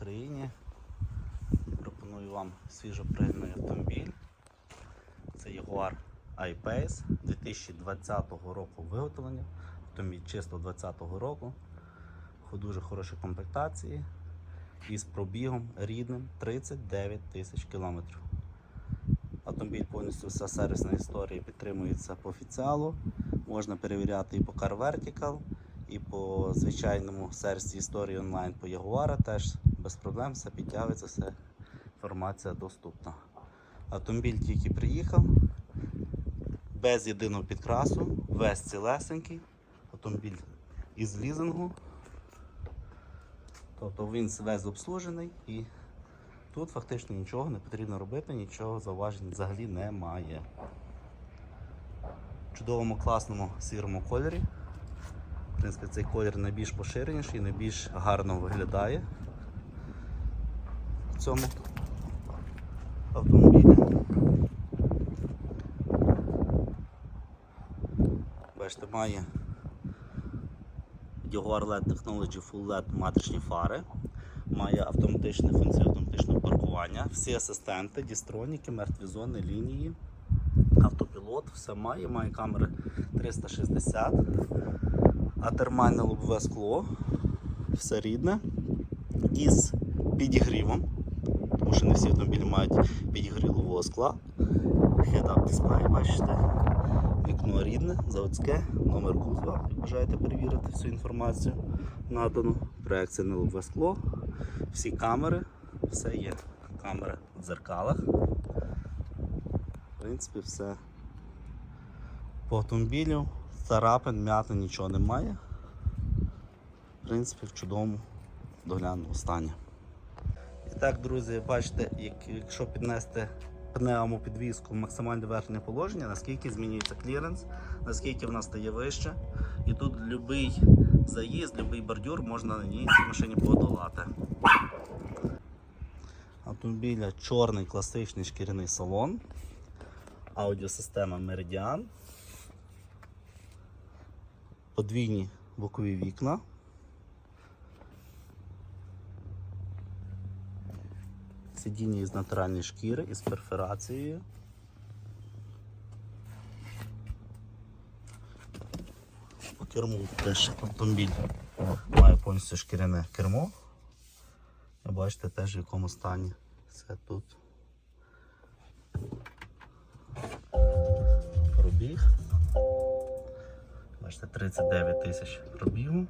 Україні! Пропоную вам свіжопригнаний автомобіль. Це Jaguar I-Pace 2020 року виготовлення. Автомобіль чисто 2020 року. У дуже хорошій комплектації і з пробігом рідним 39 тисяч кілометрів. Автомобіль повністю вся сервісна історія підтримується по офіціалу. Можна перевіряти і по Car Vertical, і по звичайному сервісі історії онлайн по Jaguar теж без проблем все підтягується, все інформація доступна. Автомобіль тільки приїхав, без єдиного підкрасу, весь цілесенький. Автомобіль із лізингу. Тобто він весь обслужений і тут фактично нічого не потрібно робити, нічого зауважень взагалі немає. В чудовому класному сірому кольорі. В принципі, цей колір найбільш поширеніший, найбільш гарно виглядає цьому автомобілі. Бачите, має Jaguar LED Technology Full LED матричні фари, має автоматичну функцію автоматичного паркування, всі асистенти, дістроніки, мертві зони, лінії, автопілот, все має, має камери 360, атермальне лобове скло, все рідне, із підігрівом, тому що не всі автомобілі мають підігрів лобового скла. Head-up дисплей, бачите, вікно рідне, заводське, номер кузова. Бажаєте перевірити всю інформацію надану. Проекція на лобове скло, всі камери, все є. Камери в дзеркалах. В принципі, все. По автомобілю царапин, м'яти, нічого немає. В принципі, в чудовому догляному стані. Так, друзі, бачите, якщо піднести пневму підвіску в максимальне верхнє положення, наскільки змінюється кліренс, наскільки вона стає вище. І тут будь-який заїзд, будь-який бордюр можна на ній цій машині подолати. Автомобіля чорний класичний шкіряний салон, аудіосистема Meridian, подвійні бокові вікна. Сидіння із натуральної шкіри із перфорацією. По керму теж автомобіль має повністю шкіряне кермо. Ви бачите теж в якому стані все тут. Пробіг. Бачите, 39 тисяч пробігу.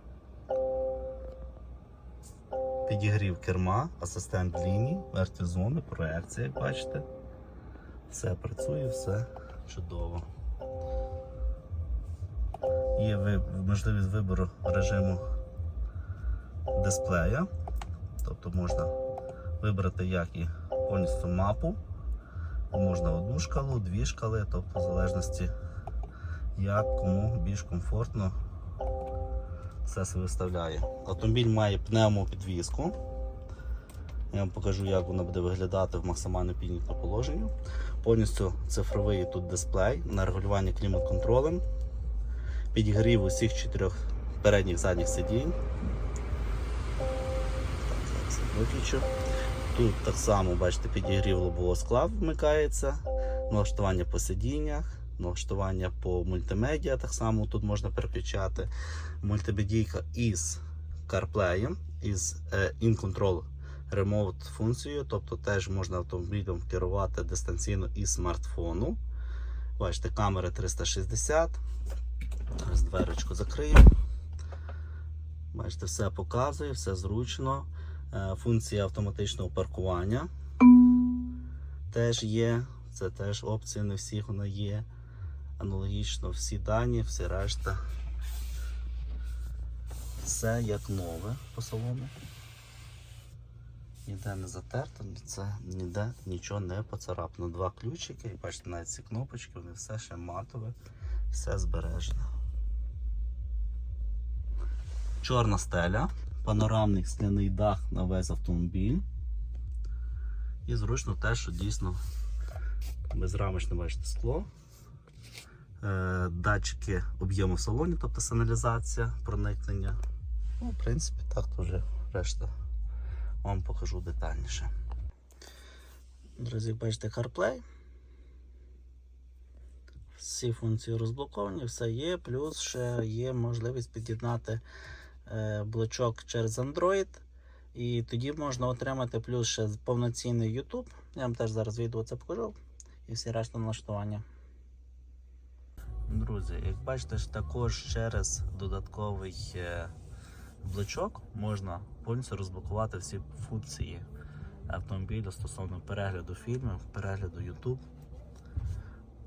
Підігрів керма, асистент ліній, мертві зони, проекція, як бачите. Все працює, все чудово. Є можливість вибору режиму дисплея. Тобто можна вибрати як і повністю мапу. Можна одну шкалу, дві шкали, тобто в залежності як кому більш комфортно все виставляє. Автомобіль має пневмопідвіску. Я вам покажу, як вона буде виглядати в максимально піднятому положенні. Повністю цифровий тут дисплей на регулювання клімат-контролем, підігрів усіх чотирьох передніх задніх сидінь. Виключу. Тут так само, бачите, підігрів лобового скла вмикається, налаштування по сидіннях, налаштування по мультимедіа, так само тут можна переключати. Мультимедійка із CarPlay, із е, InControl Remote функцією, тобто теж можна автомобілем керувати дистанційно із смартфону. Бачите, камери 360. Зараз дверочку закрию. Бачите, все показує, все зручно. Е, Функція автоматичного паркування теж є. Це теж опція, не всіх вона є. Аналогічно всі дані, всі решта. Все як нове по салону. Ніде не затерто, це ніде нічого не поцарапано. Два ключики, і бачите, навіть ці кнопочки, вони все ще матове, все збережено. Чорна стеля, панорамний скляний дах на весь автомобіль. І зручно те, що дійсно безрамочне бачите скло. Е, датчики об'єму в салоні, тобто сигналізація, проникнення. Ну, в принципі, так то вже решта вам покажу детальніше. Друзі, бачите CarPlay. Всі функції розблоковані, все є, плюс ще є можливість під'єднати е, блочок через Android. І тоді можна отримати плюс ще повноцінний YouTube. Я вам теж зараз відео це покажу. І всі решта налаштування. Друзі, як бачите, також через додатковий е, блочок можна повністю розблокувати всі функції автомобіля стосовно перегляду фільмів, перегляду YouTube.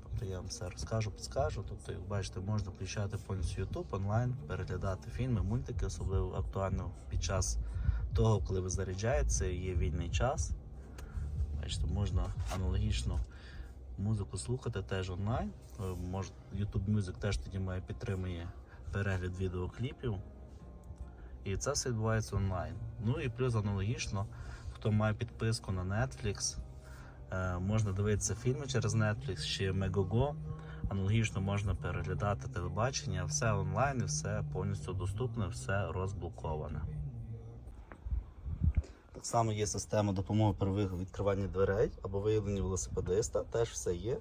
Тобто я вам все розкажу, підскажу. Тобто, як бачите, можна включати повністю YouTube онлайн, переглядати фільми, мультики, особливо актуально під час того, коли ви заряджаєтеся, є вільний час. Бачите, можна аналогічно музику слухати теж онлайн. Е, Мож, YouTube Music теж тоді має підтримує перегляд відеокліпів. І це все відбувається онлайн. Ну і плюс аналогічно, хто має підписку на Netflix, е, можна дивитися фільми через Netflix чи Megogo. Аналогічно можна переглядати телебачення, все онлайн, все повністю доступне, все розблоковане. Само є система допомоги при відкриванні дверей або виявленні велосипедиста, теж все є.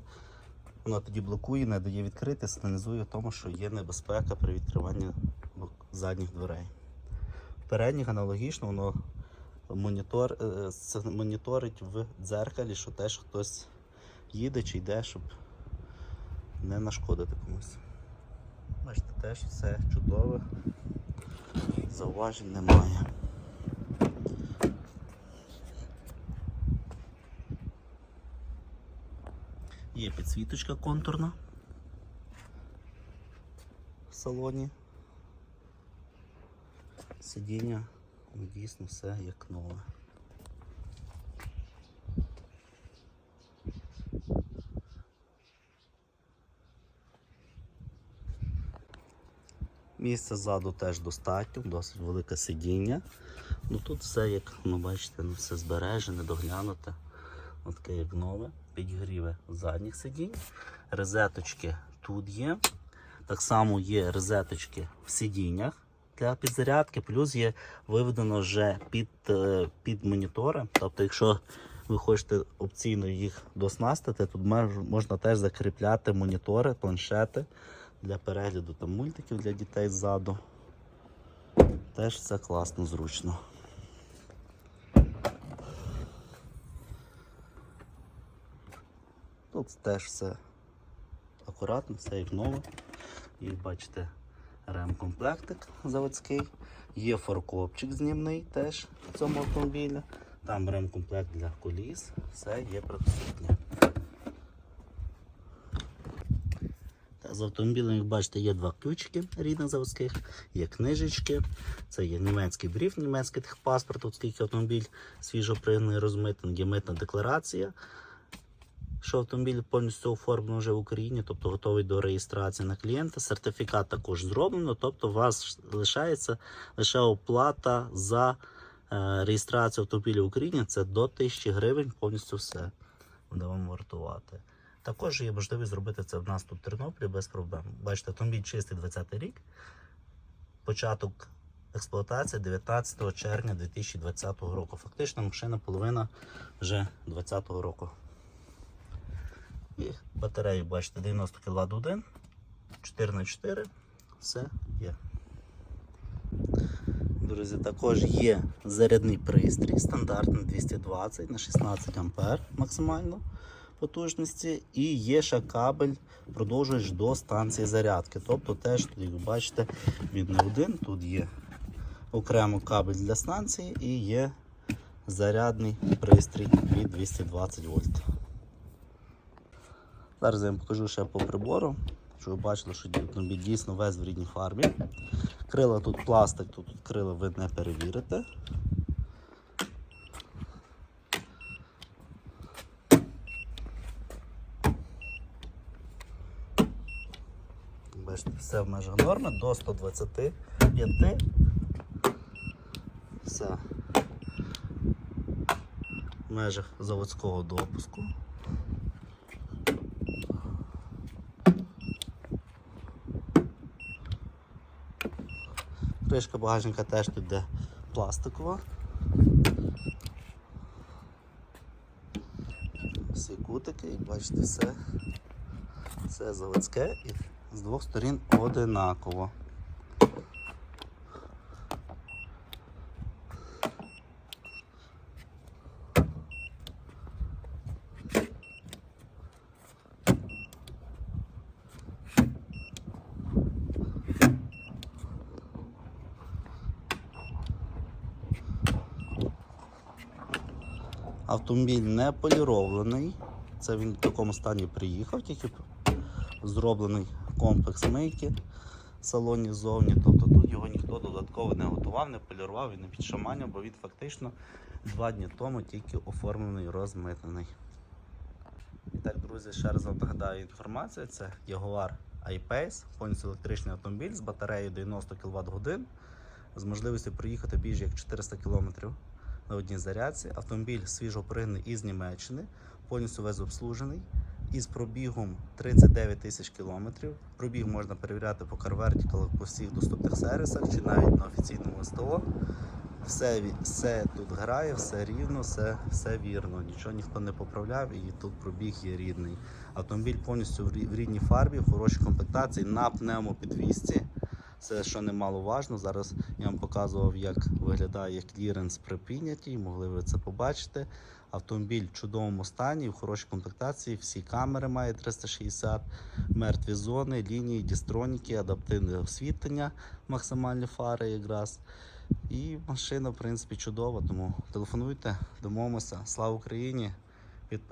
Вона тоді блокує, не дає відкрити, сигналізує тому, що є небезпека при відкриванні задніх дверей. Передніх аналогічно воно монітор, е, моніторить в дзеркалі, що теж хтось їде чи йде, щоб не нашкодити комусь. Бачите, теж все чудове, зауважень немає. Є підсвіточка контурна в салоні. Сидіння ну, дійсно все як нове. Місця ззаду теж достатньо, досить велике сидіння. Ну тут все, як ну, бачите, ну, все збережене, доглянуте. От таке як нове. Підігріве задніх сидінь. Розеточки тут є. Так само є розеточки в сидіннях для підзарядки, плюс є виведено вже під, е, під монітори. Тобто, якщо ви хочете опційно їх доснастити, тут можна теж закріпляти монітори, планшети для перегляду там, мультиків для дітей ззаду. Теж все класно, зручно. Тут теж все акуратно, все як нове. І бачите, ремкомплектик заводський. Є форкопчик знімний теж в цьому автомобілі. Там ремкомплект для коліс, все є присутнє. З автомобілем, як бачите, є два ключики рідних заводських, є книжечки, це є німецький бриф, німецький техпаспорт, оскільки автомобіль свіжо пригнаний, розмитий, є митна декларація що автомобіль повністю оформлено вже в Україні, тобто готовий до реєстрації на клієнта. Сертифікат також зроблено, тобто у вас лишається лише оплата за е, реєстрацію автомобіля в Україні. Це до 1000 гривень, повністю все буде вам вартувати. Також є можливість зробити це в нас тут в Тернополі без проблем. Бачите, автомобіль чистий 20 рік. Початок експлуатації 19 червня 2020 року. Фактично машина половина вже 2020 року. І батарею бачите 90 кВт 1, 4 на 4 все є. Друзі, також є зарядний пристрій, стандартний 220 на 16 А максимально потужності. І є ще кабель, продовжуєш до станції зарядки. Тобто теж, як бачите, він не один. Тут є окремо кабель для станції і є зарядний пристрій від 220 вольт. Зараз я вам покажу ще по прибору, щоб ви бачили, що автомобіль дійсно весь в рідній фарбі. Крила тут пластик, тут крила ви не перевірите. Бачите, все в межах норми до 125. Все в межах заводського допуску. кришка багажника теж тут йде пластикова. Всі кутики, бачите, все, все заводське і з двох сторін одинаково. Автомобіль не полірований. Це він в такому стані приїхав, тільки зроблений комплекс мийки в салоні ззовні. Тобто тут його ніхто додатково не готував, не полірував і не підшаманив, бо він фактично два дні тому тільки оформлений, розмитнений. І так, друзі, ще раз вам нагадаю інформацію. Це Jaguar I-Pace, повністю електричний автомобіль з батареєю 90 кВт годин, з можливістю проїхати більш як 400 км на одній зарядці. Автомобіль свіжопригнаний із Німеччини, повністю весь обслужений. Із пробігом 39 тисяч кілометрів. Пробіг можна перевіряти по CarVertical, по всіх доступних сервісах чи навіть на офіційному СТО. Все, все тут грає, все рівно, все, все вірно. Нічого ніхто не поправляв і тут пробіг є рідний. Автомобіль повністю в рідній фарбі, в хорошій комплектації на пневмопідвісці. Це що немаловажно. Зараз я вам показував, як виглядає кліренс при піднятті. Могли ви це побачити. Автомобіль в чудовому стані, в хорошій комплектації. Всі камери має 360, мертві зони, лінії, дістроніки, адаптивне освітлення, максимальні фари якраз. І машина, в принципі, чудова, тому телефонуйте, домовимося. Слава Україні! Підписуйтесь.